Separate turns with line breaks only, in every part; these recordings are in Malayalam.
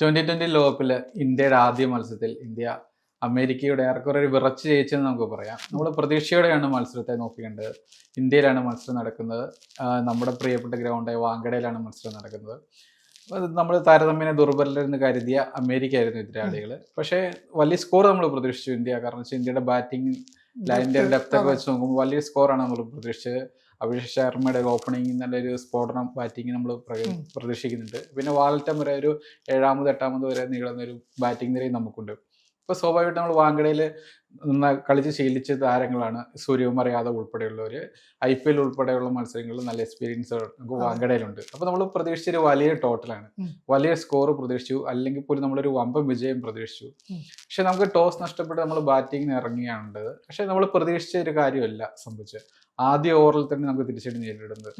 ട്വന്റി ട്വന്റി ലോകകപ്പിൽ ഇന്ത്യയുടെ ആദ്യ മത്സരത്തിൽ ഇന്ത്യ അമേരിക്കയുടെ ഏറെക്കുറെ ഒരു വിറച്ച് ജയിച്ചെന്ന് നമുക്ക് പറയാം. നമ്മൾ പ്രതീക്ഷയോടെയാണ് മത്സരത്തെ നോക്കിക്കേണ്ടത്. ഇന്ത്യയിലാണ് മത്സരം നടക്കുന്നത്. നമ്മുടെ പ്രിയപ്പെട്ട ഗ്രൗണ്ടായ വാങ്കടയിലാണ് മത്സരം നടക്കുന്നത്. നമ്മൾ താരതമ്യേന ദുർബലരെന്ന് കരുതിയ അമേരിക്ക ആയിരുന്നു എതിരാളികൾ പക്ഷേ വലിയ സ്കോർ നമ്മൾ പ്രതീക്ഷിച്ചു ഇന്ത്യ. കാരണം വെച്ചാൽ ഇന്ത്യയുടെ ബാറ്റിംഗ് ലൈനിന്റെ ഡെപ്ത് ഒക്കെ വെച്ച് നോക്കുമ്പോൾ വലിയ സ്കോറാണ് നമ്മൾ പ്രതീക്ഷിച്ചത് അഭിഷേക് ശർമ്മയുടെ ഓപ്പണിംഗ് നല്ലൊരു സ്ഫോടനം ബാറ്റിംഗ് നമ്മൾ പ്രതീക്ഷിക്കുന്നുണ്ട്. പിന്നെ വാലറ്റം വരെ ഒരു ഏഴാമത് എട്ടാമത് വരെ നീളുന്ന ഒരു ബാറ്റിംഗ് നിരയും നമുക്കുണ്ട്. ഇപ്പൊ സ്വാഭാവികമായിട്ട് നമ്മൾ വാങ്കഡയിൽ കളിച്ച് ശീലിച്ച താരങ്ങളാണ് സൂര്യകുമാർ യാദവ് ഉൾപ്പെടെയുള്ളവർ ഐ പി എൽ ഉൾപ്പെടെയുള്ള മത്സരങ്ങളിൽ നല്ല എക്സ്പീരിയൻസ് നമുക്ക്
അതെ.
വാങ്കഡയിലുണ്ട് അപ്പൊ നമ്മൾ പ്രതീക്ഷിച്ചൊരു വലിയ ടോട്ടലാണ് വലിയ സ്കോർ പ്രതീക്ഷിച്ചു. അല്ലെങ്കിൽ പോലും നമ്മളൊരു വമ്പൻ വിജയം പ്രതീക്ഷിച്ചു. പക്ഷെ നമുക്ക് ടോസ് നഷ്ടപ്പെട്ട് നമ്മൾ ബാറ്റിങ്ങിന് ഇറങ്ങിയാണുള്ളത് പക്ഷെ നമ്മൾ പ്രതീക്ഷിച്ച ഒരു കാര്യമല്ല സംഭവിച്ചത്. ആദ്യ ഓവറിൽ തന്നെ നമുക്ക് തിരിച്ചടി നേരിടുന്നത്.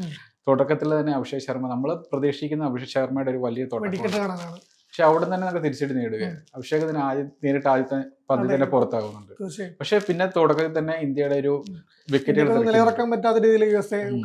തുടക്കത്തിൽ തന്നെ അഭിഷേക് ശർമ്മ നമ്മൾ പ്രതീക്ഷിക്കുന്ന അഭിഷേക് ശർമ്മയുടെ ഒരു വലിയ തുടക്കം പക്ഷെ അവിടെ തന്നെ നമുക്ക് തിരിച്ചിട്ട് നേടുകയാണ്. അഭിഷേക് ഇതിന് ആദ്യം നേരിട്ട് ആദ്യത്തെ പന്തിൽ. തന്നെ പുറത്താകുന്നുണ്ട്. പക്ഷെ പിന്നെ തുടക്കത്തിൽ തന്നെ ഇന്ത്യയുടെ ഒരു
വിക്കറ്റ് നിലയിറക്കാൻ പറ്റാത്ത രീതിയിൽ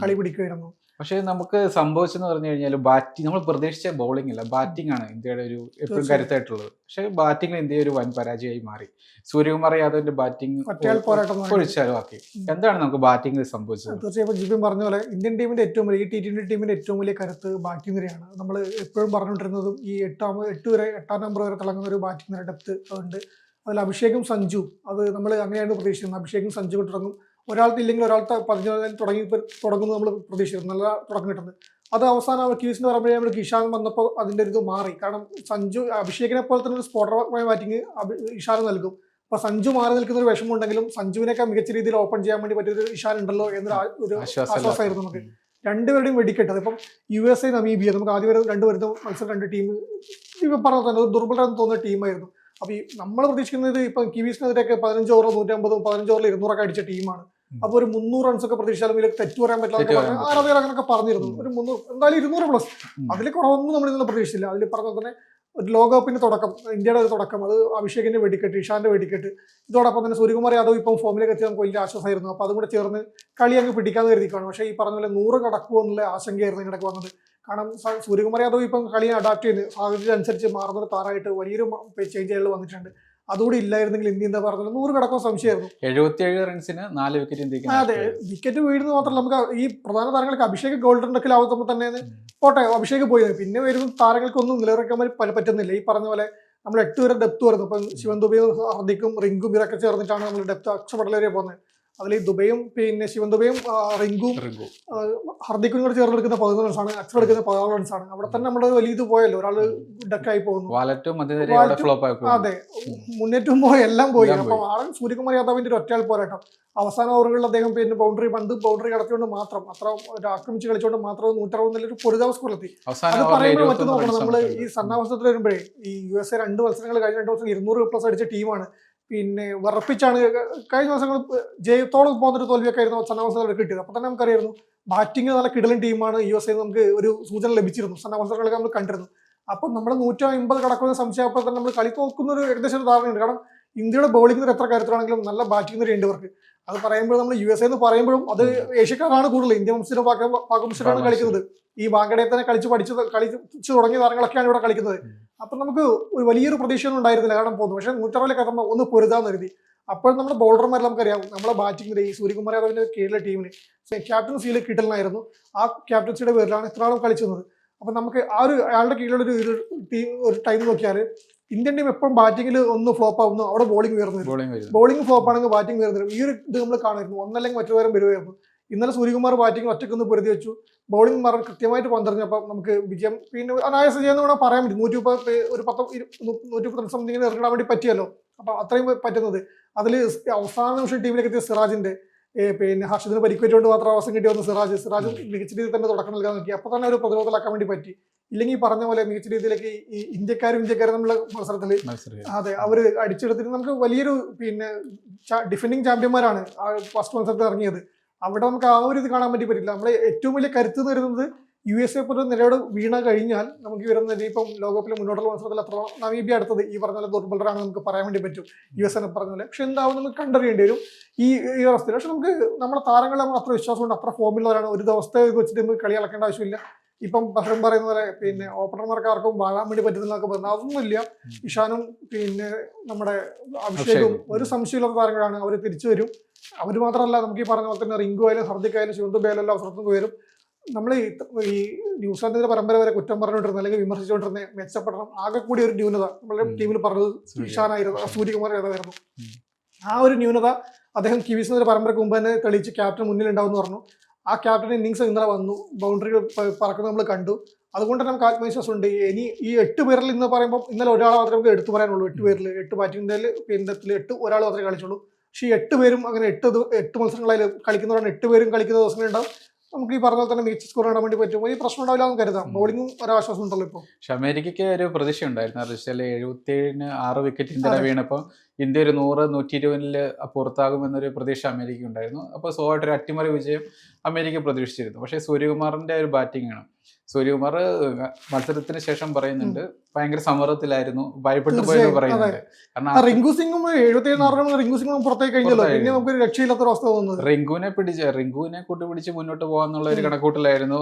കളി പിടിക്കുമായിരുന്നു
പക്ഷെ നമുക്ക് സംഭവിച്ചെന്ന് പറഞ്ഞു കഴിഞ്ഞാൽ ബാറ്റിംഗ് നമ്മൾ പ്രതീക്ഷിച്ച ബൗളിംഗ് അല്ല ബാറ്റിംഗ് ആണ് ഇന്ത്യയുടെ ഒരു എപ്പോഴും കരുത്തായിട്ടുള്ളത്. പക്ഷേ ബാറ്റിംഗിൽ ഇന്ത്യ ഒരു വൻ പരാജയമായി മാറി. സൂര്യകുമാർ യാദവിന്റെ ബാറ്റിംഗ്
പറയുന്നത്.
എന്താണ് നമുക്ക് ബാറ്റിംഗിൽ സംഭവിച്ചത്?
തീർച്ചയായും ജിബിൻ പറഞ്ഞ പോലെ ഇന്ത്യൻ ടീമിന്റെ ഏറ്റവും വലിയ ഈ ടി ട്വന്റി ടീമിന്റെ ഏറ്റവും വലിയ കരുത്ത് ബാറ്റിംഗ് നിരയാണ് നമ്മൾ എപ്പോഴും പറഞ്ഞുകൊണ്ടിരുന്നതും ഈ എട്ടാം എട്ട് വരെ എട്ടാം നമ്പർ വരെ തിളങ്ങുന്ന ഒരു ബാറ്റിംഗ് നിര ഡെപ്ത് ഉണ്ട് അതിൽ അഭിഷേകും സഞ്ജു അത് നമ്മൾ അങ്ങനെയാണ് പ്രതീക്ഷിക്കുന്നത് അഭിഷേകും സഞ്ജു തുടങ്ങും. ഒരാൾക്ക് ഇല്ലെങ്കിൽ ഒരാൾക്ക് പതിനഞ്ച് തുടങ്ങി തുടങ്ങുന്നു തുടങ്ങുന്നത് നമ്മൾ പ്രതീക്ഷിക്കുന്നു. നല്ല തുടക്കം കിട്ടുന്നത്. അത് അവസാനം കീസിന് പറയുമ്പോഴേ നമ്മൾ കിഷാൻ വന്നപ്പോൾ അതിന്റെ ഒരു ഇത് മാറി. കാരണം സഞ്ജു അഭിഷേകിനെ പോലെ തന്നെ ഒരു സ്പോട്ടറമായ ബാറ്റിംഗ് ഇഷാൻ നൽകും. അപ്പൊ സഞ്ജു മാറി നിൽക്കുന്ന ഒരു വിഷമമുണ്ടെങ്കിലും സഞ്ജുവിനൊക്കെ മികച്ച രീതിയിൽ ഓപ്പൺ ചെയ്യാൻ വേണ്ടി പറ്റിയൊരു ഇഷാൻ ഉണ്ടല്ലോ എന്നൊരു ഒരു ആശ്വാസമായിരുന്നു നമുക്ക്. രണ്ടുപേരുടെയും വെടിക്കെട്ടത് ഇപ്പം യു എസ് എ നമീബിയ നമുക്ക് ആദ്യം വരെ രണ്ട് വരുന്ന മത്സരം രണ്ട് ടീം ഇപ്പം പറഞ്ഞു തന്നെ ദുർബലം തോന്നുന്ന ടീമായിരുന്നു. അപ്പൊ ഈ നമ്മൾ പ്രതീക്ഷിക്കുന്നത് ഇപ്പൊ കിവീസിനെതിരെയൊക്കെ പതിനഞ്ച് ഓവർ നൂറ്റമ്പതും പതിനഞ്ച് ഓവറിൽ ഇരുന്നൂറൊക്കെ അടിച്ച ടീമാണ്.
അപ്പോൾ
അപ്പൊ ഒരു മുന്നൂറ് റൺസ് ഒക്കെ പ്രതീക്ഷിച്ചാലും ഇതിൽ തെറ്റു പറയാൻ പറ്റില്ല ആരാധകർ അങ്ങനെയൊക്കെ പറഞ്ഞിരുന്നു. ഒരു മുന്നൂറ് എന്തായാലും ഇരുന്നൂറ് പ്ലസ്. അതിൽ കുറവൊന്നും നമ്മൾ ഇന്നലെ പ്രതീക്ഷിച്ചില്ല. അതിൽ പറഞ്ഞ തന്നെ ഒരു ലോകകപ്പിന്റെ തുടക്കം ഇന്ത്യയുടെ ഒരു തുടക്കം അത് അഭിഷേകിന്റെ വെടിക്കെട്ട് ഇഷാന്റെ വെടിക്കെട്ട്. ഇതോടൊപ്പം തന്നെ സൂര്യകുമാർ യാദവ് ഇപ്പം ഫോമിലേക്ക് എത്തി നമുക്ക് വലിയ ആശ്വാസമായിരുന്നു. അപ്പൊ അതും കൂടെ ചേർന്ന് കളി അങ്ങ് പിടിക്കാന്ന് കരുതിക്കാണ്. പക്ഷേ ഈ പറഞ്ഞ പോലെ നൂറ് കടക്കുമോ എന്നുള്ള ആശങ്കയായിരുന്നു ഇതിനിടയ്ക്ക് വന്നത്. കാരണം സൂര്യകുമാർ യാദവ് ഇപ്പം കളിയെ അഡാപ്റ്റ് ചെയ്ത് സാഹചര്യം അനുസരിച്ച് മാറുന്ന താരമായിട്ട് വലിയൊരു ചെയ്യൽ വന്നിട്ടുണ്ട്. അതുകൂടി ഇല്ലായിരുന്നെങ്കിൽ ഇന്ത്യ എന്താ പറഞ്ഞത്? നൂറ് കടക്കം സംശയമായിരുന്നു.
എഴുപത്തിയേഴ് റൺസിന് നാല് വിക്കറ്റ്
അതെ വിക്കറ്റ് വീഴുന്നത് മാത്രമല്ല നമുക്ക് ഈ പ്രധാന താരങ്ങൾക്ക് അഭിഷേക് ഗോൾഡൻ ഡക്കിലാവുമ്പോൾ തന്നെ പോട്ടെ അഭിഷേക് പോയി. പിന്നെ വരുന്ന താരങ്ങൾക്കൊന്നും നിലനിർക്കാൻ പറ്റുന്നില്ല. ഈ പറഞ്ഞ പോലെ നമ്മൾ എട്ട് വരെ ഡെപ്ത് വരുന്നു. ഇപ്പം ശിവൻ ദുബൈ ഹർദിക്കും റിങ്കും ഇതൊക്കെ ചേർന്നിട്ടാണ് നമ്മൾ ഡെപ്ത് അക്ഷപടൽ വരെ പോകുന്നത്. അതിൽ ഈ ദുബൈയും പിന്നെ ശിവൻ ദുബൈയും റിങ്കും. ഹർദിക്കും കൂടെ ചേർന്നെടുക്കുന്ന പതിനൊന്ന് റൺസാണ് അക്ഷർ എടുക്കുന്ന പതിനാറ് റൺസാണ് അവിടെ തന്നെ നമ്മുടെ വലിയ ഇത് പോയല്ലോ. ഒരാൾ ഡക്കായി പോകുന്നു. അതെ. മുന്നേറ്റവും പോയി എല്ലാം പോയി. അപ്പൊ ആൾ സൂര്യകുമാർ യാദവിന്റെ ഒരു ഒറ്റയാൾ പോരാട്ടം. അവസാന ഓവറുകളിൽ അദ്ദേഹം പിന്നെ ബൗണ്ടറി പന്ത് ബൗണ്ടറി കടത്തിയോണ്ട് മാത്രം അത്ര ഒരു ആക്രമിച്ച് കളിച്ചുകൊണ്ട് മാത്രം നൂറ്ററുപത് നല്ലൊരു പൊരുതാവ സ്കോറിലെത്തി അത് പറയുമ്പോൾ മറ്റു നോക്കണം. നമ്മൾ ഈ സന്നാവസ്ഥത്തിൽ വരുമ്പോഴേ ഈ യു എസ് എ രണ്ട് മത്സരങ്ങൾ കഴിഞ്ഞ രണ്ട് വർഷം ഇരുന്നൂറ് പ്ലസ് അടിച്ച ടീമാണ് പിന്നെ വറപ്പിച്ചാണ്. കഴിഞ്ഞ ദിവസങ്ങൾ ജയത്തോടെ പോകുന്നൊരു തോൽവിയൊക്കെ ആയിരുന്നു സന്നാവസ്ഥകൾ കിട്ടിയത്. അപ്പൊ തന്നെ നമുക്കറിയായിരുന്നു ബാറ്റിംഗ് നല്ല കിടലൻ ടീമാണ് യു എസ് നമുക്ക് ഒരു സൂചന ലഭിച്ചിരുന്നു. സന്നാവസ്ഥകളൊക്കെ നമ്മൾ കണ്ടിരുന്നു. അപ്പൊ നമ്മൾ നൂറ്റി അമ്പത് കടക്കുന്ന സംശയപ്പോൾ തന്നെ നമ്മൾ കളി തോൽക്കുന്ന ഒരു ഏകദേശം ഒരു ധാരണയുണ്ട്. കാരണം ഇന്ത്യയുടെ ബൗളിംഗ് എത്ര കാര്യത്തിലാണെങ്കിലും നല്ല ബാറ്റിംഗ് നിര ഉണ്ട് ഇവർക്ക്. അത് പറയുമ്പോൾ നമ്മൾ യു എസ് എന്ന് പറയുമ്പോഴും അത് ഏഷ്യക്കാരാണ് കൂടുതൽ. ഇന്ത്യ വംശത്തിനും പാകവംശത്തിലാണ് കളിക്കുന്നത്. ഈ വാങ്കടയെ തന്നെ കളിച്ച് പഠിച്ച് കളിച്ച് തുടങ്ങിയ താരങ്ങളൊക്കെയാണ് ഇവിടെ കളിക്കുന്നത്. അപ്പൊ നമുക്ക് ഒരു വലിയൊരു പ്രതീക്ഷയൊന്നും ഉണ്ടായിരുന്നില്ല. കാരണം പോകുന്നു പക്ഷെ നൂറ്ററുപതിലെ കഥ ഒന്ന് പൊരുതാന്ന് കരുതി. അപ്പോൾ നമ്മുടെ ബോളർമാരെ നമുക്കറിയാം. നമ്മുടെ ബാറ്റിംഗ് ഈ സൂര്യകുമാർ യാദവിന്റെ കീഴിലെ ടീമിന് ക്യാപ്റ്റൻസിയിൽ കിട്ടലായിരുന്നു ആ ക്യാപ്റ്റൻസിയുടെ പേരിലാണ് ഇത്രയാളും കളിച്ചത് കളിച്ചിരുന്നത്. അപ്പൊ നമുക്ക് ആ ഒരു അയാളുടെ കീഴിലുള്ള ഒരു ടീം ഒരു ടൈം നോക്കിയാൽ ഇന്ത്യൻ ടീം എപ്പോഴും ബാറ്റിംഗിൽ ഒന്ന് ഫ്ലോപ്പ് ആവുന്നു അവിടെ ബോളിംഗ് ഉയർന്നു
ബോളിംഗ്
ഫ്ലോപ്പ് ആണെങ്കിൽ ബാറ്റിംഗ് ഉയർന്നു ഈ ഒരു ഇത് നമ്മൾ കാണുന്നു ഒന്നല്ലെങ്കിൽ മറ്റു പേരും വരുമായിരുന്നു ഇന്നലെ സൂര്യകുമാർ ബാറ്റിംഗ് ഒറ്റക്കൊന്ന് പൊരുതി വെച്ചു ബോളിംഗ് മാർ കൃത്യമായിട്ട് പന്തറിഞ്ഞപ്പോൾ നമുക്ക് വിജയം പിന്നെ അനായാസ ചെയ്യാന്ന് വേണം പറയാൻ പറ്റും. നൂറ്റി മുപ്പത് ഒരു പത്ത് നൂറ്റി മുപ്പത്തി സംതിങ്ങിന് ഇറങ്ങാൻ വേണ്ടി പറ്റിയല്ലോ. അപ്പൊ അത്രയും പറ്റുന്നത്. അതിൽ അവസാന നിമിഷം ടീമിലേക്ക് എത്തിയ സിറാജിന്റെ ഏ, പിന്നെ ഹർഷദിന് പരിക്കേറ്റുകൊണ്ട് മാത്രം അവസരം കിട്ടി വന്ന സിറാജ് സിറാജ് മികച്ച രീതിയിൽ തന്നെ തുടക്കം നൽകാൻ നോക്കി. അപ്പൊ തന്നെ ഒരു പ്രതിരോധത്തിലാക്കാൻ വേണ്ടി പറ്റി. ഇല്ലെങ്കിൽ പറഞ്ഞ പോലെ മികച്ച രീതിയിലേക്ക് ഈ ഇന്ത്യക്കാരും ഇന്ത്യക്കാരും തമ്മിലുള്ള മത്സരത്തിൽ അതെ അവർ അടിച്ചെടുത്തിട്ട് നമുക്ക് വലിയൊരു പിന്നെ ഡിഫെൻഡിങ് ചാമ്പ്യന്മാരാണ് ഫസ്റ്റ് മത്സരത്തിൽ ഇറങ്ങിയത് അവിടെ നമുക്ക് ആ ഒരു ഇത് കാണാൻ പറ്റി പറ്റില്ല. നമ്മളെ ഏറ്റവും വലിയ കരുത്ത് എന്ന് വരുന്നത് യു എസ് എ പോലെ നിലയോട് വീണ കഴിഞ്ഞാൽ നമുക്ക് വരുന്ന ഇപ്പം ലോകകപ്പിലെ മുന്നോട്ടുള്ള മത്സരത്തിൽ അത്ര നമീബിയ അടുത്തത് ഈ പറഞ്ഞ പോലെ ദുർബലരാണ് നമുക്ക് പറയാൻ വേണ്ടി പറ്റും. യു എസ് എന്നെ പറഞ്ഞ പോലെ. പക്ഷെ എന്താവും നമുക്ക് കണ്ടറിയേണ്ടി വരും. ഈ ഈ അവസ്ഥയിൽ. പക്ഷെ നമുക്ക് നമ്മുടെ താരങ്ങളെ നമ്മൾ അത്ര വിശ്വാസമുണ്ട്. അത്ര ഫോമിലുള്ളവരാണ് ഒരു ദിവസത്തെ വെച്ചിട്ട് നമുക്ക് കളി ഇളക്കേണ്ട ആവശ്യമില്ല. ഇപ്പം പലരും പറയുന്ന പോലെ പിന്നെ ഓപ്പണർമാർക്ക് ആർക്കും വാഴാൻ വേണ്ടി പറ്റുന്നതൊക്കെ പറഞ്ഞു അതൊന്നുമില്ല. ഇഷാനും പിന്നെ നമ്മുടെ അഭിഷേകും. ഒരു സംശയമില്ലാത്ത താരങ്ങളാണ്. അവർ തിരിച്ചു വരും. അവർ മാത്രമല്ല നമുക്ക് ഈ പറഞ്ഞ പോലെ തന്നെ റിങ്കു ആയാലും ഹർദിക് ആയാലും ശിവന്തു അവസരത്തിൽ വരും നമ്മൾ ഈ ന്യൂസിലാൻഡിന്റെ പരമ്പര വരെ കുറ്റം പറഞ്ഞുകൊണ്ടിരുന്ന അല്ലെങ്കിൽ വിമർശിച്ചുകൊണ്ടിരുന്ന മെച്ചപ്പെടണം. ആകെ കൂടി ഒരു ന്യൂനത നമ്മുടെ ടീമിൽ പറഞ്ഞത്. ഇഷാനായിരുന്നു. സൂര്യകുമാർ യാദവായിരുന്നു ആ ഒരു ന്യൂനത അദ്ദേഹം കിവീസിന്റെ പരമ്പരക്ക് മുമ്പ് തന്നെ തെളിയിച്ച് ക്യാപ്റ്റൻ മുന്നിൽ ഉണ്ടാവും പറഞ്ഞു. ആ ക്യാപ്റ്റൻ ഇന്നിങ്സ് ഇന്നലെ വന്നു. ബൗണ്ടറികൾ പറക്കുന്നത് നമ്മൾ കണ്ടു. അതുകൊണ്ട് തന്നെ നമുക്ക് ആത്മവിശ്വാസം ഉണ്ട് ഇനി ഈ എട്ട് പേരിൽ ഇന്ന് പറയുമ്പോൾ ഇന്നലെ ഒരാൾ മാത്രമേ നമുക്ക് എടുത്തു പറയാനുള്ളൂ. എട്ട് പേരിൽ എട്ട് ബാറ്റിംഗിൽ പിന്നത്തിൽ എട്ട് ഒരാൾ മാത്രമേ കളിച്ചുള്ളൂ. പക്ഷേ ഈ എട്ട് പേരും അങ്ങനെ എട്ട് എട്ട് മത്സരങ്ങളിൽ കളിക്കുന്നവരാണ്. എട്ട് പേരും കളിക്കുന്ന ദിവസങ്ങളുണ്ടാവും നമുക്ക് ഈ പറഞ്ഞ തന്നെ മികച്ച സ്കോർ നേടാൻ വേണ്ടി പറ്റും. ഈ പ്രശ്നം ഉണ്ടാവില്ല എന്ന് കരുതാം. ബോളിംഗും ഒരാശ്വാസം ഉണ്ടല്ലോ ഇപ്പോൾ
പക്ഷെ അമേരിക്കയ്ക്ക് ഒരു പ്രതീക്ഷ ഉണ്ടായിരുന്നു. വെച്ചാൽ എഴുപത്തി ഏഴിന് ആറ് വിക്കറ്റ് ഇന്ത്യ. വീണപ്പോൾ ഇന്ത്യ ഒരു നൂറ് നൂറ്റി ഇരുപതിൽ പുറത്താകുമെന്നൊരു പ്രതീക്ഷ അമേരിക്ക ഉണ്ടായിരുന്നു. അപ്പോൾ സ്വാഭാവികമായിട്ട് ഒരു അട്ടിമറി വിജയം അമേരിക്ക പ്രതീക്ഷിച്ചിരുന്നു. പക്ഷേ സൂര്യകുമാറിന്റെ ഒരു ബാറ്റിംഗ് ആണ്. സൂര്യകുമാർ മത്സരത്തിന് ശേഷം പറയുന്നുണ്ട്. ഭയങ്കര സമ്മർദ്ദത്തിലായിരുന്നു. ഭയപ്പെട്ടു പോയെന്ന്
പറയുന്നത്
പറയുന്നുണ്ട് കാരണം
റിങ്കു സിംഗും എഴുപത്തി റിങ്കു സിംഗും പുറത്തേക്ക് കഴിഞ്ഞല്ലോ. പിന്നെ നമുക്ക് രക്ഷയില്ലാത്ത അവസ്ഥ തോന്നുന്നത്
റിങ്കുവിനെ പിടിച്ച് റിങ്കുവിനെ കൂട്ടി പിടിച്ച് മുന്നോട്ട് പോകാന്നുള്ള ഒരു കണക്കൂട്ടിലായിരുന്നു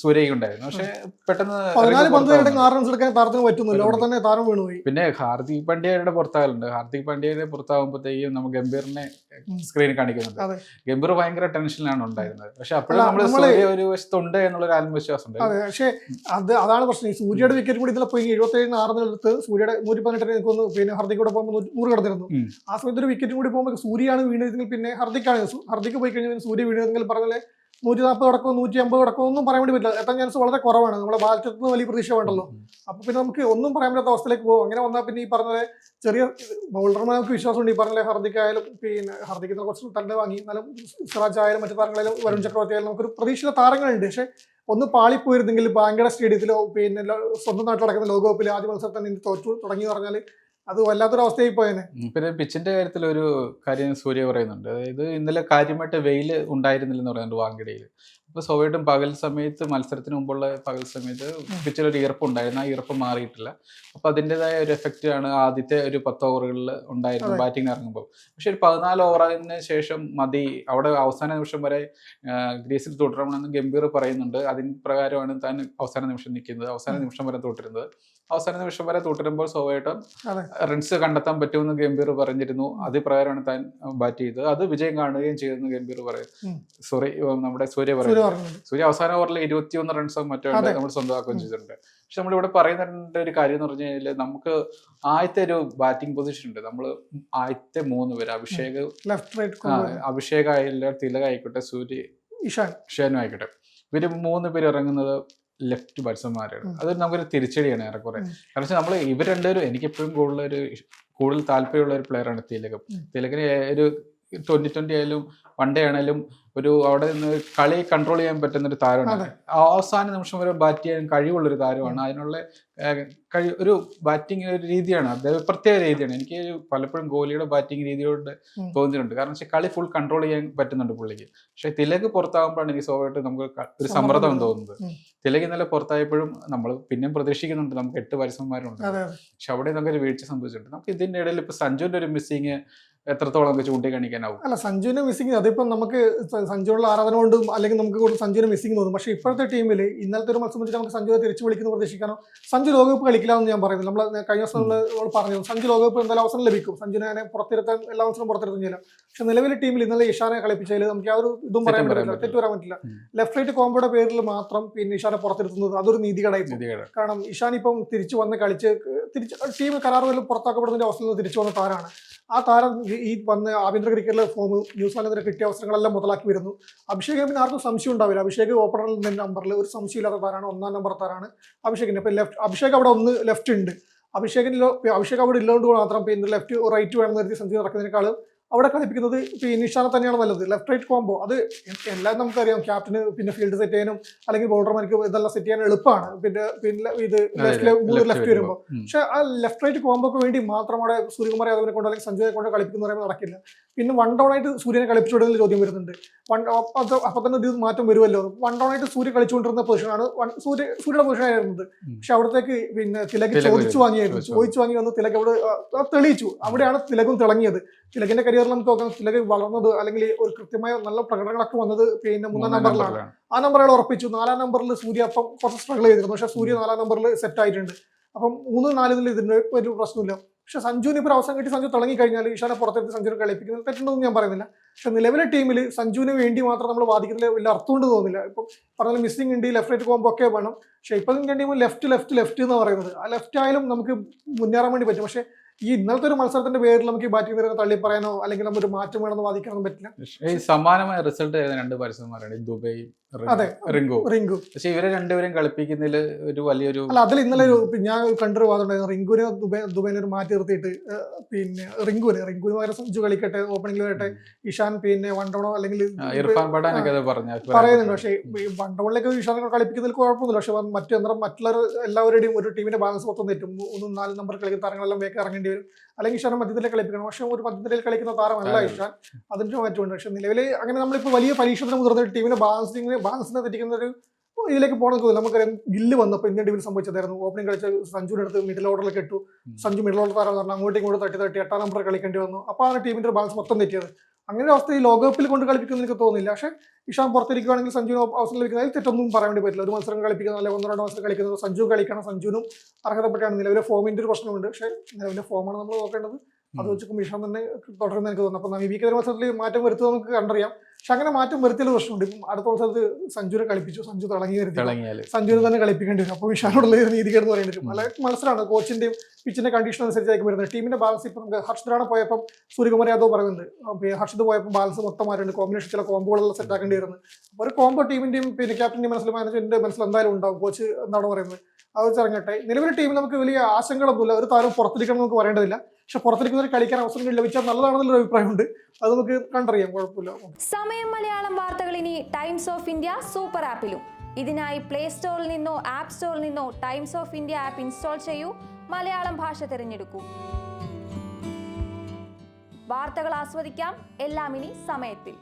സൂര്യയ്ക്ക് ഉണ്ടായിരുന്നു പക്ഷെ പെട്ടെന്ന്
പതിനാല്
റിങ്കു
പന്ത് ആറ് റൺസ് എടുക്കാൻ താരത്തിന് പറ്റുന്നില്ല. അവിടെ തന്നെ താരം വീണുപോയി.
പിന്നെ ഹാർദിക് പാണ്ഡ്യയുടെ പുറത്താകലുണ്ട്. ഹാർദിക് പാണ്ഡ്യയുടെ പുറത്താകുമ്പോഴത്തേക്കും നമ്മൾ ഗംഭീറിനെ സ്ക്രീനിൽ കാണിക്കുന്നുണ്ട്. ഗംഭീർ ഭയങ്കര ടെൻഷനിലാണ് ഉണ്ടായിരുന്നത്. പക്ഷെ അപ്പോഴും നമ്മൾ ഒരു വശത്തുണ്ട് എന്നുള്ള ഒരു ആത്മവിശ്വാസം ഉണ്ട്
അതെ പക്ഷേ അത് അതാണ് പ്രശ്നം. ഈ സൂര്യയുടെ വിക്കറ്റ് കൂടി ഇന്നലെ പോയി എഴുപത്തി ഏഴിന് എടുത്ത് സൂര്യയുടെ നൂറ്റി പതിനെട്ടിന് നിൽക്കുന്നു പിന്നെ ഹർദിക് കൂടെ പോകുമ്പോൾ നൂറ് കിടന്നിരുന്നു. ആ സമയത്ത് ഒരു വിക്കറ്റ് കൂടി പോകുമ്പോൾ സൂര്യയാണ് വീണതെങ്കിൽ പിന്നെ ഹർദിക്കാണ്. ഹർദിക്ക് പോയി കഴിഞ്ഞാൽ സൂര്യ വീണതെങ്കിൽ പറഞ്ഞാൽ നൂറ്റി നാൽപ്പത് കിടക്കോ നൂറ്റി അമ്പത് കിടക്കോ ഒന്നും പറയാൻ വേണ്ടി പറ്റില്ല. എത്താൻ ചാൻസ് വളരെ കുറവാണ്. നമ്മുടെ നിന്ന് വലിയ പ്രതീക്ഷ വേണ്ടല്ലോ. അപ്പൊ പിന്നെ നമുക്ക് ഒന്നും പറയാൻ പറ്റാത്ത അവസ്ഥയിലേക്ക് പോകും. അങ്ങനെ വന്നാൽ പിന്നെ ഈ പറഞ്ഞ ചെറിയ ചെറിയ നമുക്ക് വിശ്വാസമുണ്ട്. ഈ പറഞ്ഞ പോലെ ഹർദിക് ആയാലും പിന്നെ ഹർദിക്കുന്ന കുറച്ച് തന്നെ വാങ്ങി എന്നാലും സിറാജ് ആയാലും മറ്റു താരങ്ങളായാലും വരുൺ ചക്രവർത്തി ആയാലും നമുക്കൊരു പ്രതീക്ഷിത താരങ്ങളുണ്ട്. പക്ഷേ ഒന്ന് പാളിപ്പോയിരുന്നെങ്കിൽ ബാങ്കട സ്റ്റേഡിയത്തിലോ പിന്നെ സ്വന്തം നാട്ടിൽ നടക്കുന്ന ലോകകപ്പിൽ ആദ്യ മത്സരത്തിൽ നിന്ന് തോറ്റു തുടങ്ങി പറഞ്ഞാൽ അത് വല്ലാത്തൊരു അവസ്ഥയായി പോയേനെ.
പിന്നെ പിച്ചിന്റെ കാര്യത്തിൽ ഒരു കാര്യം സൂര്യ പറയുന്നുണ്ട്. അതായത് ഇന്നലെ കാര്യമായിട്ട് വെയിൽ ഉണ്ടായിരുന്നില്ലെന്ന് പറയുന്നുണ്ട് വാങ്കിടയിൽ അപ്പോൾ സോവിയറ്റും പകൽ സമയത്ത് മത്സരത്തിന് മുമ്പുള്ള പകൽ സമയത്ത് പിച്ചിലൊരു ഈർപ്പ് ഉണ്ടായിരുന്നു. ആ ഈർപ്പ് മാറിയിട്ടില്ല. അപ്പോൾ അതിന്റെതായ ഒരു എഫക്റ്റ് ആണ് ആദ്യത്തെ ഒരു പത്ത് ഓവറുകളിൽ ഉണ്ടായിരുന്നു. ബാറ്റിംഗ് ഇറങ്ങുമ്പോൾ പക്ഷേ ഒരു പതിനാല് ഓവറിന് ശേഷം മതി. അവിടെ അവസാന നിമിഷം വരെ ഗ്രീസിൽ തുടരണമെന്ന് ഗംഭീർ പറയുന്നുണ്ട്. അതിന് പ്രകാരമാണ് താൻ അവസാന നിമിഷം നിൽക്കുന്നത്. അവസാന നിമിഷം വരെ തുടരുന്നത്. അവസാന നിമിഷം വരെ തുടരുമ്പോൾ സ്വാഭാവികമായിട്ടും
അതെ.
റൺസ് കണ്ടെത്താൻ പറ്റുമെന്ന് ഗംഭീർ പറഞ്ഞിരുന്നു. അത് പ്രകാരമാണ് താൻ ബാറ്റ് ചെയ്തത്. അത് വിജയം കാണുകയും ചെയ്തെന്ന് ഗംഭീർ പറയും. സോറി നമ്മുടെ സൂര്യ പറയുന്നു സൂര്യ അവസാന ഓവറിൽ ഇരുപത്തിയൊന്ന് റൺസ് മറ്റോ. നമ്മൾ സ്വന്തമാക്കുകയും. ചെയ്തിട്ടുണ്ട്. പക്ഷെ നമ്മളിവിടെ പറയുന്നതിന്റെ ഒരു കാര്യം എന്ന് പറഞ്ഞു കഴിഞ്ഞാൽ നമുക്ക് ആദ്യത്തെ ഒരു ബാറ്റിംഗ് പൊസിഷൻ ഉണ്ട്. നമ്മൾ ആദ്യത്തെ മൂന്ന് പേര് അഭിഷേക്
ലെഫ്റ്റ് റൈറ്റ്
ആ, അഭിഷേക് ആയില്ല തിലക് ആയിക്കോട്ടെ സൂര്യ
ഇഷാൻ.
ഇഷാനും ആയിക്കോട്ടെ. ഇവർ മൂന്ന് പേര് ഇറങ്ങുന്നത് ലെഫ്റ്റ്
ബാറ്റ്സ്മാരാണ്.
അത് നമുക്കൊരു തിരിച്ചടിയാണ് ഏറെക്കുറെ. കാരണം വെച്ചാൽ നമ്മൾ ഇവർ രണ്ടുപേരും എനിക്ക് എപ്പോഴും കൂടുതൽ ഒരു കൂടുതൽ താല്പര്യമുള്ള ഒരു പ്ലെയറാണ് തിലകം. തിലകിന് ഒരു ട്വന്റി ട്വന്റി ആയാലും വൺ ഡേ ആണെങ്കിലും ഒരു അവിടെ നിന്ന് കളി കൺട്രോൾ ചെയ്യാൻ പറ്റുന്ന ഒരു താരമാണ്. അവസാന നിമിഷം വരെ ബാറ്റ് ചെയ്യാൻ കഴിവുള്ള ഒരു താരമാണ്. അതിനുള്ള കഴി ഒരു ബാറ്റിംഗ് ഒരു രീതിയാണ്. അത് പ്രത്യേക രീതിയാണ്. എനിക്ക് പലപ്പോഴും കോഹ്ലിയുടെ ബാറ്റിംഗ് രീതിയോട്. തോന്നിയിട്ടുണ്ട്. കാരണം വെച്ചാൽ കളി ഫുൾ കൺട്രോൾ ചെയ്യാൻ പറ്റുന്നുണ്ട് പുള്ളിക്ക്. പക്ഷെ തിലക് പുറത്താകുമ്പോഴാണ് എനിക്ക് സ്വാഭാവികമായിട്ട് നമുക്ക് ഒരു
സമ്മർദ്ദം
തോന്നുന്നത്. തിലക് ഇന്നലെ പുറത്തായപ്പോഴും നമ്മൾ പിന്നെയും പ്രതീക്ഷിക്കുന്നുണ്ട്. നമുക്ക് എട്ട്
പരസ്യന്മാരുണ്ട്
പക്ഷെ അവിടെ നമുക്കൊരു വീഴ്ച സംഭവിച്ചിട്ടുണ്ട്. നമുക്ക് ഇതിന്റെ ഇടയിൽ ഇപ്പൊ സഞ്ജുവിന്റെ ഒരു മിസ്സിങ് എത്രത്തോളം നമുക്ക് ചൂണ്ടിക്കാണിക്കാനാവും
അല്ല സഞ്ജുവിനെ മിസ്സിങ് അതിപ്പം നമുക്ക് സഞ്ജുവിനുള്ള ആരാധന കൊണ്ടും അല്ലെങ്കിൽ നമുക്ക് കൂടുതൽ സഞ്ജുവിനെ മിസ്സിങ് തോന്നും. പക്ഷേ ഇപ്പോഴത്തെ ടീമിൽ ഇന്നലത്തെ ഒരു മത്സരം നമുക്ക് സഞ്ജുവിനെ തിരിച്ചു വിളിക്കുന്നു പ്രതീക്ഷിക്കാനോ? സഞ്ജു ലോകകപ്പ് കളിക്കില്ല എന്ന് ഞാൻ പറയുന്നത് നമ്മൾ കഴിഞ്ഞ ദിവസം നമ്മൾ പറഞ്ഞു സഞ്ജു ലോകകപ്പ് എന്തായാലും അവസരം ലഭിക്കും. സഞ്ജുനെ അങ്ങനെ പുറത്തിരുത്താൻ എല്ലാ അവസരം പുറത്തിരുത്തും ചെയ്യാം. പക്ഷെ നിലവിലെ ടീമിൽ ഇന്നലെ ഇഷാനെ കളിപ്പിച്ചതിൽ നമുക്ക് ആ ഒരു ഇതും പറയാൻ പറ്റില്ല. തെറ്റ് വരാൻ പറ്റില്ല. ലെഫ്റ്റ് റൈറ്റ് കോമ്പോയുടെ പേരിൽ മാത്രം പിന്നെ ഇഷാനെ പുറത്തിരുത്തുന്നത് അതൊരു നീതികേടായി. കാരണം ഇഷാൻ ഇപ്പം തിരിച്ചു വന്ന് കളിച്ച് തിരിച്ച് ടീം കരാറുകളിൽ പുറത്താക്കപ്പെടുന്ന പുറത്താക്കപ്പെടുന്നതിന്റെ അവസ്ഥയിൽ നിന്ന് തിരിച്ചു വന്ന താരമാണ് ആ താരം ഈ- വന്ന് ആഭ്യന്തര ക്രിക്കറ്റിലെ ഫോം ന്യൂസിലാൻഡിന് കിട്ടിയ അവസരങ്ങളെല്ലാം മുതലാക്കി വരുന്നു. അഭിഷേക് എമ്മിന് ആർക്കും സംശയം ഉണ്ടാവില്ല. അഭിഷേക് ഓപ്പണറിൽ നിന്ന് നമ്പറിൽ ഒരു സംശയമില്ലാത്ത താരാണ് ഒന്നാം നമ്പർ താരാണ് അഭിഷേകിന്റെ ഇപ്പം ലെഫ്റ്റ് അഭിഷേക് അവിടെ ഒന്ന് ലെഫ്റ്റ് ഉണ്ട്. അഭിഷേകിന് അഭിഷേക് അവിടെ ഇല്ലാണ്ട് മാത്രം പിന്നെ ലെഫ്റ്റ് റൈറ്റ് വേണമെന്ന് കരുതി സംശയം നടക്കുന്നതിനേക്കാൾ അവിടെ കളിപ്പിക്കുന്നത് പിന്നെ ഇഷാനെ തന്നെയാണ് നല്ലത് ലെഫ്റ്റ് റൈറ്റ് കോംബോ അത് എല്ലാം നമുക്കറിയാം. ക്യാപ്റ്റന് പിന്നെ ഫീൽഡ് സെറ്റ് ചെയ്യാനും അല്ലെങ്കിൽ ബോൾഡർമാർക്ക് ഇതെല്ലാം സെറ്റ് ചെയ്യാൻ എളുപ്പമാണ്. പിന്നെ പിന്നെ ഇത് ലെഫ്റ്റിലെ മൂന്ന് ലെഫ്റ്റ് വരുമ്പോൾ പക്ഷെ ആ ലെഫ്റ്റ് റൈറ്റ് കോംബോക്ക് വേണ്ടി മാത്രം അവിടെ സൂര്യകുമാർ യാദവിനെ കൊണ്ട് അല്ലെങ്കിൽ സഞ്ജയെ കൊണ്ട് കളിപ്പിക്കുന്ന പറയുമ്പോൾ നടക്കില്ല. പിന്നെ വൺ ഡൗൺ ആയിട്ട് സൂര്യനെ കളിപ്പിച്ചു വിടുന്ന ചോദ്യം വരുന്നുണ്ട്. വൺ അപ്പൊ തന്നെ ഒരു മാറ്റം വരുമല്ലോ. വൺ ഡൗൺ ആയിട്ട് സൂര്യ കളിച്ചുകൊണ്ടിരുന്ന പൊസിഷനാണ് വൺ- സൂര്യ സൂര്യയുടെ പൊസിഷൻ ആയിരുന്നത് പക്ഷെ അവിടത്തേക്ക് പിന്നെ തിലക് ചോദിച്ചു. വാങ്ങിയായിരുന്നു.
ചോദിച്ചു
വാങ്ങി വന്ന് തിലക് അവിടെ തെളിയിച്ചു. അവിടെയാണ് തിലകും തിളങ്ങിയത്. തിലകിന്റെ കരിയറിൽ നമുക്ക് നോക്കാം തിലക് വളർന്നത് അല്ലെങ്കിൽ ഒരു കൃത്യമായ നല്ല പ്രകടനങ്ങളൊക്കെ വന്നത് പിന്നെ മൂന്നാം നമ്പറിലാണ് ആ നമ്പർ അയാൾ ഉറപ്പിച്ചു. നാലാം നമ്പറിൽ സൂര്യ അപ്പം കുറച്ച് സ്ട്രഗിൾ ചെയ്തിരുന്നു. പക്ഷെ സൂര്യ നാലാം നമ്പറിൽ സെറ്റ് ആയിട്ടുണ്ട്. അപ്പം മൂന്ന് നാലിൽ ഇതിന്റെ ഒരു പ്രശ്നമില്ല. പക്ഷെ സഞ്ജുവിന് ഇപ്പോൾ അവസരം കിട്ടി. സഞ്ജു തുടങ്ങി കഴിഞ്ഞാൽ ഈശാനെ പുറത്തെടുത്ത് സഞ്ജുവിനെ കളിപ്പിക്കുന്നത് തെറ്റുണ്ടെന്ന് ഞാൻ പറയുന്നില്ല. പക്ഷെ നിലവിലെ ടീമിൽ സഞ്ജുവിന് വേണ്ടി മാത്രം നമ്മൾ വാദിക്കുന്നതിൽ വലിയ അർത്ഥമുണ്ട് തോന്നുന്നില്ല. ഇപ്പം പറഞ്ഞാൽ മിസ്സിംഗ് ഉണ്ട് ലെഫ്റ്റ് റൈറ്റ് കോമ്പോ ഒക്കെ വേണം. പക്ഷെ ഇപ്പം Indian team left left left എന്ന് പറയുന്നത്. ആ ലെഫ്റ്റ് ആയാലും നമുക്ക് മുന്നേറാൻ വേണ്ടി പറ്റും. പക്ഷെ ഈ ഇന്നലത്തെ ഒരു മത്സരത്തിന്റെ പേരിൽ നമുക്ക് ഈ ബാറ്റിംഗ് നിരക്ക് തള്ളി പറയാനോ അല്ലെങ്കിൽ നമുക്ക് ഒരു മാറ്റം വേണമെന്ന് വാദിക്കാനൊന്നും പറ്റില്ല
ഈ സമാനമായ റിസൾട്ട് രണ്ട് പരസ്യന്മാരാണ് ദുബൈ.
അതെ.
റിങ്കു
റിങ്കു
പക്ഷെ ഇവരെ രണ്ടുപേരും കളിപ്പിക്കുന്നതിൽ ഒരു വലിയൊരു
അല്ല അതിൽ ഇന്നലെ ഒരു ഞാൻ കണ്ടൊരു വാദം ഉണ്ടായിരുന്നു. റിങ്കുവിനെ ദുബൈ ദുബൈനെ ഒരു മാറ്റി നിർത്തിയിട്ട് പിന്നെ റിങ്കുവിനെ റിങ്കുവിന് പകരം സഞ്ജു കളിക്കട്ടെ ഓപ്പണിംഗിൽ വരട്ടെ ഇഷാൻ പിന്നെ വൺ ഡൗണോ അല്ലെങ്കിൽ
ഇർഫാൻ പഠാനൊക്കെ അത് പറഞ്ഞു
പറയുന്നുണ്ട്. പക്ഷേ വൺ ഡൗണിലേക്ക് ഇഷാനെ കളിപ്പിക്കുന്നതിൽ കുഴപ്പമൊന്നുമില്ല. പക്ഷെ മറ്റു മറ്റുള്ള എല്ലാവരുടെയും ഒരു ടീമിന്റെ ബാലൻസ് മൊത്തം തെറ്റും. മൂന്നും നാല് നമ്പർ കളിക്കുന്ന താരങ്ങളെല്ലാം വേഗം ഇറങ്ങേണ്ടി വരും. അല്ലെങ്കിൽ ഇഷാനെ മധ്യത്തിലേക്ക് കളിപ്പിക്കണം. പക്ഷെ ഒരു മധ്യത്തിലേക്ക് കളിക്കുന്ന താരമല്ല ഇഷാൻ. അതിന്റെ മാറ്റമുണ്ട്. പക്ഷെ നിലവിൽ അങ്ങനെ നമ്മളിപ്പോൾ വലിയ പരീക്ഷണത്തിന് മുതിർന്ന ടീമിനെ ബാലൻസിങ് ബാലൻസിനെ തെറ്റിക്കുന്ന ഒരു ഇതിലേക്ക് പോകണമെങ്കിൽ നമുക്കറിയാം ഗില്ല് വന്നപ്പോൾ ഇന്ത്യൻ ടീമിൽ സംഭവിച്ചതായിരുന്നു. ഓപ്പണിംഗ് കളിച്ച സഞ്ജുവിന്റെ അടുത്ത് മിഡിൽ ഓർഡറിലേക്ക് ഇട്ടു. സഞ്ജു മിഡിൽ ഓർഡർ താരം പറഞ്ഞാൽ അങ്ങോട്ടും ഇങ്ങോട്ട് തട്ടി തട്ടി എട്ടാം നമ്പർ കളിക്കേണ്ടി വന്നു. അപ്പോൾ ആ ടീമിന്റെ ബാലൻസ് മൊത്തം തെറ്റിയത്. അങ്ങനെ ഒരു അവസ്ഥ ഈ ലോകകപ്പിൽ കൊണ്ട് കളിപ്പിക്കുന്ന എനിക്ക് തോന്നുന്നില്ല. പക്ഷേ ഇഷാൻ പുറത്തിരിക്കുകയാണെങ്കിൽ സഞ്ജുവിന് അവസരം ലഭിക്കുന്നതിൽ തെറ്റൊന്നും പറയാൻ വേണ്ടി പറ്റില്ല. ഒരു മത്സരം കളിപ്പിക്കുന്ന അല്ലെങ്കിൽ ഒന്നോ രണ്ടോ മത്സരം കളിക്കുന്നത് സഞ്ജു കളിക്കണം സഞ്ജുവിനും അർഹതപ്പെട്ടാണ് നിലവിലെ ഫോമിന്റെ ഒരു പ്രശ്നമുണ്ട്. പക്ഷേ നിലവിലെ ഫോമാണ് നമ്മൾ നോക്കേണ്ടത്. അത് വെച്ച് ഇഷാൻ തന്നെ തുടരുന്ന എനിക്ക് തോന്നുന്നു. അപ്പോൾ നവീപിക്കുന്ന മത്സരത്തിൽ മാറ്റം വരുത്തുക നമുക്ക് കണ്ടറിയാം. പക്ഷെ അങ്ങനെ മാറ്റം വരുത്തിയുള്ള പ്രശ്നമുണ്ട്. ഇപ്പം അടുത്ത സ്ഥലത്ത് സഞ്ജുനെ കളിപ്പിച്ചു. സഞ്ജു തിളങ്ങി വരുത്തി സഞ്ജുവിനെ തന്നെ കളിപ്പിക്കേണ്ടി വരും. അപ്പോൾ വിഷാനോടുള്ള ഒരു നീതികേട് പറയേണ്ടി വരും അല്ലെങ്കിൽ മത്സരമാണ് കോച്ചിന്റെയും പിച്ചിന്റെ കണ്ടീഷൻ അനുസരിച്ചായിരിക്കും വരുന്നത്. ടീമിന്റെ ബാലൻസ് ഇപ്പം നമുക്ക് ഹർഷിതാണ് പോയപ്പം സൂര്യകുമാർ യാദവ് പറയുന്നുണ്ട്. ഹർഷിത് പോയപ്പോൾ ബാലൻസ് മൊത്തം കോമ്പിനേഷൻ ചില കോമ്പോകളെല്ലാം സെറ്റ് ആക്കേണ്ടി വരുന്നത് അപ്പോൾ ഒരു കോമ്പോ ടീമിന്റെയും പിന്നെ ക്യാപ്റ്റന്റെയും മനസ്സിൽ മാനേജ്മെന്റിന്റെ മനസ്സിൽ എന്തായാലും ഉണ്ടാവും. കോച്ച് എന്താണ് പറയുന്നത്? അത് വെച്ച് ഇറങ്ങട്ടെ നിലവിലെ ടീമിൽ നമുക്ക് വലിയ ആശങ്കകളൊന്നുമില്ല. ഒരു താരം പുറത്തിരിക്കണം നമുക്ക് പറയേണ്ടതില്ല. പക്ഷെ പുറത്തിരിക്കുന്നവർ കളിക്കാൻ അവസരം ലഭിച്ചാൽ നല്ലതാണെന്നുള്ള അഭിപ്രായമുണ്ട്. അത് നമുക്ക് കണ്ടറിയാം. കുഴപ്പമില്ല.
സമയം മലയാളം വാർത്തകൾ ഇനി ടൈംസ് ഓഫ് ഇന്ത്യ സൂപ്പർ ആപ്പിലും ഇതിനായി പ്ലേ സ്റ്റോറിൽ നിന്നോ ആപ്പ് സ്റ്റോറിൽ നിന്നോ Times of India app install ചെയ്യൂ. മലയാളം ഭാഷ തിരഞ്ഞെടുക്കൂ. വാർത്തകൾ ആസ്വദിക്കാം. എല്ലാം ഇനി സമയത്തിൽ.